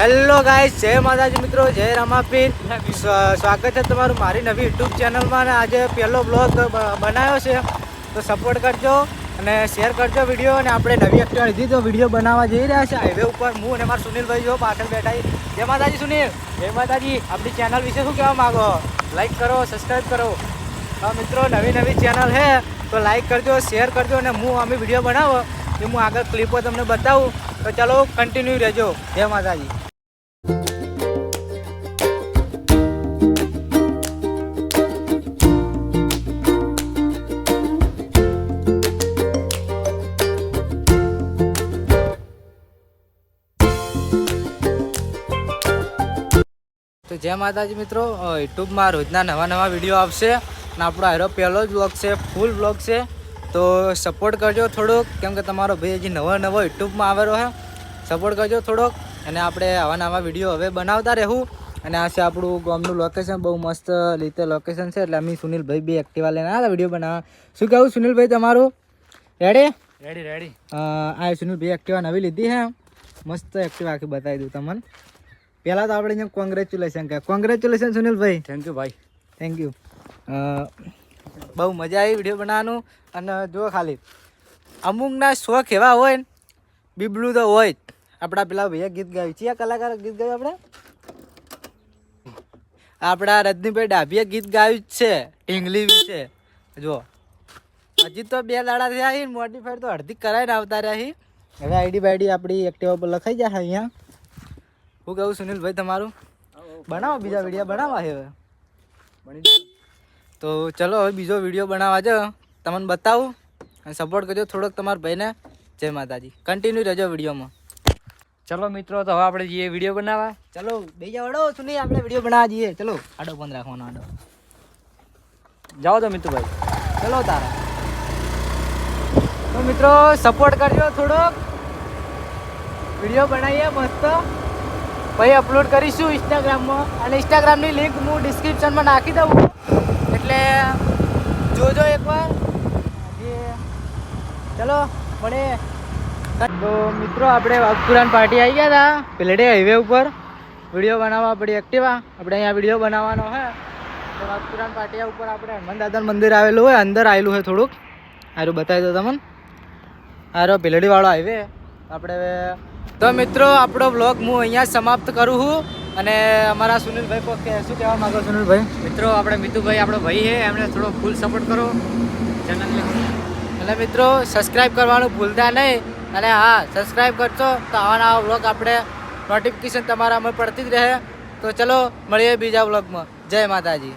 Hello guys જય માતાજી મિત્રો, જય રામાપીર. સ્વ- સ્વાગત છે તમારું મારી નવી યુટ્યુબ ચેનલમાં અને આજે પહેલો બ્લોગ બનાવ્યો છે. તો સપોર્ટ કરજો અને શેર કરજો વીડિયો અને આપણે નવી એક્ટિવા લીધી તો વીડિયો બનાવવા જઈ રહ્યા છે હાઈવે ઉપર હું અને મારા સુનિલભાઈ જો પાછળ બેઠા. જય માતાજી સુનિલ. જય માતાજી. આપણી ચેનલ વિશે શું કહેવા માંગો? લાઈક કરો સબસ્ક્રાઈબ કરો. હા મિત્રો, નવી નવી ચેનલ છે, તો લાઈક કરજો શેર કરજો અને હું અમે વીડિયો બનાવો, એ હું આગળ ક્લિપો તમને બતાવું. તો ચાલો કન્ટિન્યુ રહેજો. જય માતાજી. તો જય માતાજી મિત્રો યુટ્યુબમાં રોજના નવા નવા વીડિયો આવશે અને આપણો આરો પહેલો જ બ્લોગ છે ફૂલ બ્લોગ છે. તો સપોર્ટ કરજો થોડોક કેમ કે તમારો ભાઈ હજી નવો નવો યુટ્યુબમાં આવેલો છે સપોર્ટ કરજો થોડોક અને આપણે આવા નવા વીડિયો હવે બનાવતા રહેવું. અને આ છે આપણું ગામનું લોકેશન બહુ મસ્ત રીતે લોકેશન છે એટલે અમે સુનિલભાઈ બે એક્ટિવા લઈને આવ્યા વીડિયો બનાવવા. શું કહેવું સુનિલભાઈ તમારું? રેડી રેડી રેડી આ સુનિલભાઈ એક્ટિવા નવી લીધી છે મસ્ત એક્ટિવા આખી બતાવી દઉં તમને. પહેલાં તો આપણે અહીંયા કોંગ્રેચ્યુલેશન કહે કોંગ્રેચ્યુલેશન સુનિલભાઈ. થેન્ક યુ ભાઈ. થેન્ક યુ બહુ મજા આવી વીડિયો બનાવવાનું. અને જો ખાલી. અમુકના શોખ એવા હોય ને બીબલું તો હોય જ. આપણા પેલા ભૈયા ગીત ગાયું. છે કલાકાર ગીત ગાયું આપણે? આપણા રજનીભાઈ ડાભીએ ગીત ગાયું જ છે ઢીંગલી વિશે. જો હજી તો બે દાડા થયા મોડિફાઈડ તો અડધી કરાવીને આવતા રહ્યા હવે આઈડી બાઈડી આપણી એક્ટિવા પર લખાઈ જશે અહીંયા. હું કહું સુનિલભાઈ તમારું? બનાવો બીજા વીડિયો બનાવવા હવે. તો ચલો હવે બીજો વીડિયો બનાવવા જો. તમને બતાવું અને સપોર્ટ કરજો થોડોક તમારા ભાઈને. જય માતાજી. કન્ટિન્યુ રહેજો વિડીયોમાં ચલો મિત્રો તો હવે આપણે જઈએ વીડિયો બનાવવા. ચલો બીજા વડો સુનિલ આપણે વીડિયો બનાવવા જઈએ. ચલો. આડો બંધ રાખવાનો આડો. જાઓ તો મિત્રભાઈ ચલો તારા. તો મિત્રો સપોર્ટ કરજો થોડોક. વીડિયો બનાવીએ મસ્ત. પછી અપલોડ કરીશું ઇન્સ્ટાગ્રામમાં અને ઇન્સ્ટાગ્રામની લિંક હું ડિસ્ક્રિપ્શનમાં નાખી દઉં. એટલે જોજો એકવાર. ચલો, મળે. તો મિત્રો, આપણે વાઘપુરાન પાર્ટી આવી ગયા હતા પેલેડે હાઈવે ઉપર. વીડિયો બનાવવા આપણી એક્ટિવા આપણે અહીંયા વીડિયો બનાવવાનો હે. તો વાઘપુરાન પાટિયા ઉપર આપણે હનુમાન મંદિર આવેલું હોય. અંદર આવેલું હોય થોડુંક. સારું બતાવી દો તમને. સારો ભીલડી વાળો હાઈવે આપણે તો મિત્રો આપણો બ્લોગ હું અહીંયા સમાપ્ત કરું છું અને અમારા સુનિલભાઈ કો કે શું કહેવા માંગો સુનિલભાઈ? મિત્રો આપણે મિતુભાઈ આપણો ભાઈ છે એમને થોડો ફૂલ સપોર્ટ કરો. ચેનલને અને મિત્રો સબસ્ક્રાઈબ કરવાનું ભૂલતા નહીં અને હા સબસ્ક્રાઈબ કરશો તો આવા નવા બ્લોગ આપણે નોટિફિકેશન તમારા અમે પડતી જ રહે. તો ચલો મળીએ બીજા બ્લોગમાં જય માતાજી.